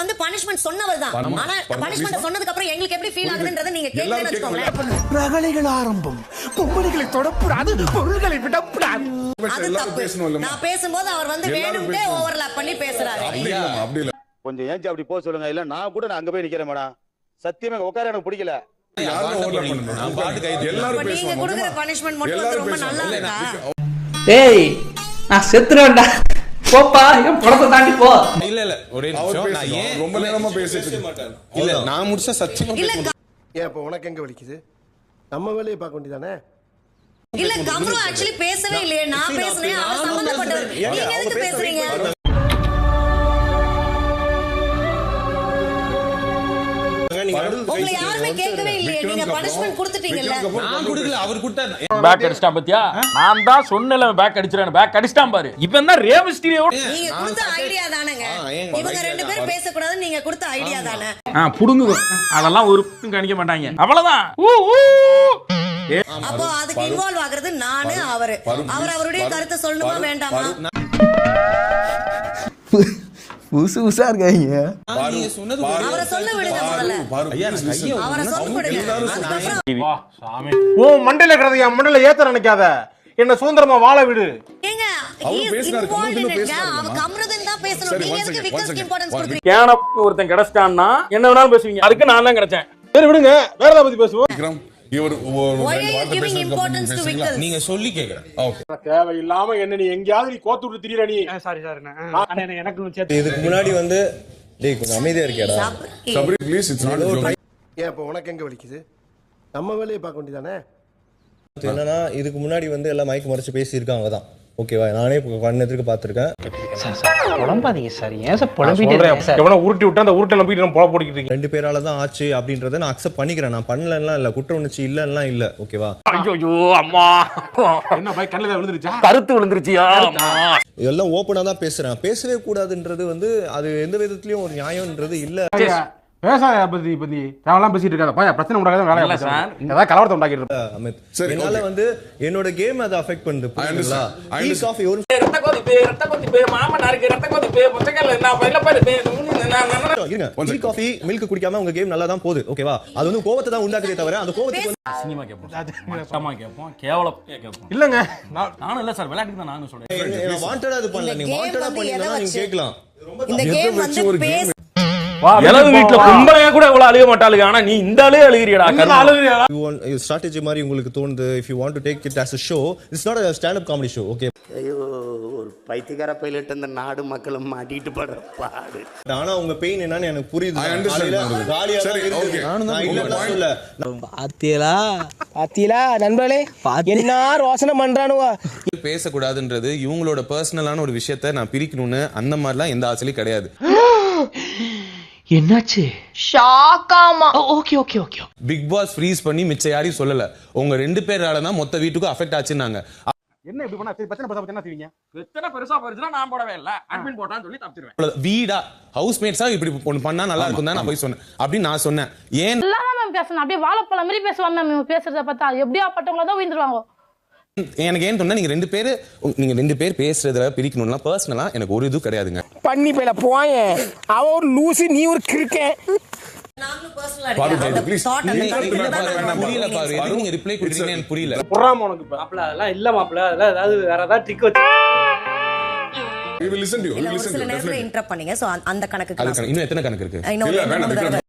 வந்து பனிஷ்மெண்ட் சொன்னவர் தான். ஆனா. பனிஷ்மெண்ட் சொன்னதுக்கு அப்புறம் எங்களுக்கு எப்படி ஃபீல் ஆகுதுன்றதை நீங்க கேட்கலன்னு வச்சுக்கோங்களேன். ரகளைகள் ஆரம்பம். பொம்பளைகளை தொடக்கூடாது பொருள்களை விடக்கூடாது அது தப்பு. நான் பேசும்போது அவர் வந்து வேணும்ட்டே. ஓவர்லாப் பண்ணி பேசுறாரு. அப்படி கொஞ்சம் ஏஞ்சி அப்படி போக சொல்லுங்க. இல்ல நான் கூட நான் அங்க போய் நிக்கிறேன் மேடம். சத்தியமா உட்கார எனக்கு பிடிக்கல. நீங்க கொடுக்குற? பனிஷ்மெண்ட் மட்டும் ரொம்ப நல்லா. இருக்கா? டேய் நான் செத்துறேன்டா. போப்பா என் படத்தை தாண்டி போ. இல்ல இல்ல ஒரே நிமிஷம். நான். ஏன் ரொம்ப நேரமா பேசிட்டு இல்ல நான் முடிச்சா சத்தியமா. ஏன் இப்ப உனக்கு எங்க வலிக்குது? நம்ம வேலையை பார்க்க வேண்டியதானே? இல்ல கம்ரு ஆக்சுவலி பேசவே இல்லையே. நான் பேசுனேன் அவர் சம்பந்தப்பட்டவர். நீங்க எதுக்கு பேசுறீங்க? உங்களை யாருமே கேட்கவே இல்லையே. நீங்க பனிஷ்மெண்ட் கொடுத்துட்டீங்கல்ல. நான் கொடுக்கல அவர் கொடுத்தாரு பேக் அடிச்சிட்டான் பாத்தியா? நான் தான் சொன்னல பேக் அடிச்சிரேன் பேக் அடிச்சிட்டான் பாரு. இவன் தான் ரேமிஸ்டீரியோட நீங்க கொடுத்த ஐடியா தானேங்க. இவங்க ரெண்டு. பேரும் பேசக்கூடாதுன்னு நீங்க கொடுத்த ஐடியா தானே. ஆ புடுங்கு. அதெல்லாம் ஒரு கணிக்க மாட்டாங்க. அவ்வளவுதான். ஊ, ஊ. அப்போ அதுக்கு இன்வால்வ் ஆகுறது நானு அவரு. அவர் அவருடைய கருத்தை சொல்லணுமா வேண்டாமா? புதுசு புதுசா இருக்காங்க உன் மண்டையில இருக்கிறத என் மண்டையில ஏத்த நினைக்காத. என்ன சுதந்திரமா வாழ விடு. ஒருத்தன் கிடைச்சிட்டான்னா என்ன வேணாலும் பேசுவீங்க. அதுக்கு நான் தான் கிடைச்சேன். சரி விடுங்க. வேற ஏதாவது பத்தி பேசுவோம்? விக்ரம், இவர்? நீங்க சொல்லி கேக்குறேன். தேவையில்லாம என்ன நீ எங்கேயாவது நீ கோத்து விட்டு திரியற நீ. இதுக்கு முன்னாடி வந்து டேய் கொஞ்சம் அமைதியா இருக்கியாடா? Sabari, not a joke. ஏன் இப்ப உனக்கு எங்க வலிக்குது? நம்ம வேலையை பார்க்க வேண்டியதானே? என்னன்னா இதுக்கு முன்னாடி வந்து எல்லாம் மைக் மறைச்சு பேசியிருக்காங்க தான் ஓகேவா நானே இப்போ கண்ணெதிர்க்கு பார்த்துருக்கேன். சார் ஏன் சார் சொல்றேன். எவனா உருட்டி விட்டு அந்த உருட்டை நம்பிட்டு நம்ம இருக்கீங்க. ரெண்டு பேரால தான் ஆச்சு அப்படின்றத நான் அக்செப்ட் பண்ணிக்கிறேன். நான் பண்ணலன்னா இல்ல குற்ற உணர்ச்சி இல்லைன்னா இல்ல ஓகேவா ஐயோ அம்மா. என்ன பாய் கண்ணில் விழுந்துருச்சா? கருத்து விழுந்துருச்சியா? அம்மா. இதெல்லாம் ஓப்பனா தான் பேசுறேன். பேசவே கூடாதுன்றது வந்து அது எந்த விதத்துலயும் ஒரு நியாயம்ன்றது இல்ல. பேசாத பத்தி பத்தி தேவையெல்லாம் பேசிட்டு இருக்காத. பாயா பிரச்சனை உண்டாக்காத வேலையை இல்ல பாரு. சார். ஏதாவது கலவரத்தை உண்டாக்கிட்டு இருப்ப. அமித் சரி, என்னால. வந்து என்னோட கேம் அதை அஃபெக்ட் பண்ணுது. புரியுதுங்களா? ரத்த ரத்த கொதிப்பு புத்தகங்கள் பாரு டீ காஃபி மில்க் குடிக்காம உங்க கேம் நல்லா தான் போகுது ஓகேவா அது வந்து கோவத்தை தான் உண்டாக்குதே தவிர அந்த கோவத்துக்கு வந்து சினிமா கேட்போம் மட்டமா கேட்போம் கேவலம் கேட்போம் இல்லங்க. நான் நானும் இல்ல சார் விளையாட்டுக்கு தான் நானும் சொல்றேன். வாண்டடா இது பண்ணல. நீங்க வாண்டடா பண்ணீங்கன்னா நீங்க? கேட்கலாம். இந்த கேம் வந்து கும்பலையா கூட இவ்வளவு அழுக மாட்டாளுங்க. ஆனா நீ இந்த ஆளே அழுகிறியடா you strategy மாதிரி உங்களுக்கு தோணுது. To take it as a show it's not a stand up comedy show okay? ஐயோ. ஒரு பைத்தியக்கார பைலட் இந்த நாடு மக்களும் மாட்டிட்டு படுற பாடு. ஆனா உங்க பெயின் என்னன்னு எனக்கு புரியுது. பாத்தியலா? பாத்தியலா? நண்பர்களே என்ன ரோசனை பண்றானுவா? பேசக்கூடாதுன்றது இவங்களோட பர்சனலான ஒரு விஷயத்த நான் பிரிக்கணும்னு அந்த மாதிரிலாம் எந்த ஆசையும் கிடையாது. என்னாச்சு? ஷாக்காமா. Okay okay okay. Big Boss freeze பண்ணி மிச்ச யாரையும் சொல்லல. உங்க ரெண்டு பேரால தான் மொத்த வீட்டுக்கும் அஃபெக்ட் ஆச்சுன்னாங்க. என்ன இப்படி பண்ணா? சரி பிரச்சனை பத்தி என்ன செய்வீங்க? எத்தனை பெருசா போயிருச்சுன்னா நான் போடவே இல்ல. அட்மின் போட்டான்னு சொல்லி தப்பிச்சிருவேன். வீடா ஹவுஸ் மேட்ஸா இப்படி ஒண்ணு பண்ணா நல்லா இருக்கும் தான் நான் போய் சொன்னேன். அப்படின்னு நான் சொன்னேன். ஏன்? மேம் பேசணும். அப்படியே வாழைப்பழம் மாதிரி பேசுவாங்க மேம் இவங்க பேசுறத பார்த்தா. எப்படியா பட்டவங்கள தான் விழுந்துருவாங்க எனக்கு ஏன் சொன்னா நீங்க ரெண்டு பேரு நீங்க ரெண்டு பேர் பேசுறதுல பிரிக்கணும்னா பர்சனலா எனக்கு ஒரு இது கிடையாதுங்க. பண்ணி போயில போயேன். அவ ஒரு லூசு நீ ஒரு கிறுக்கன் புரியல புறாம உனக்கு மாப்பிள அதெல்லாம் இல்ல மாப்பிள. அதெல்லாம் ஏதாவது வேற ஏதாவது ட்ரிக் வச்சு We will listen to you. We இல்ல, will ஒரு listen to சில you, நேரத்துல definitely. interrupt பண்ணீங்க. So, அந்த- கணக்கு- இன்னும் எத்தனை கணக்கு இருக்கு? இல்ல,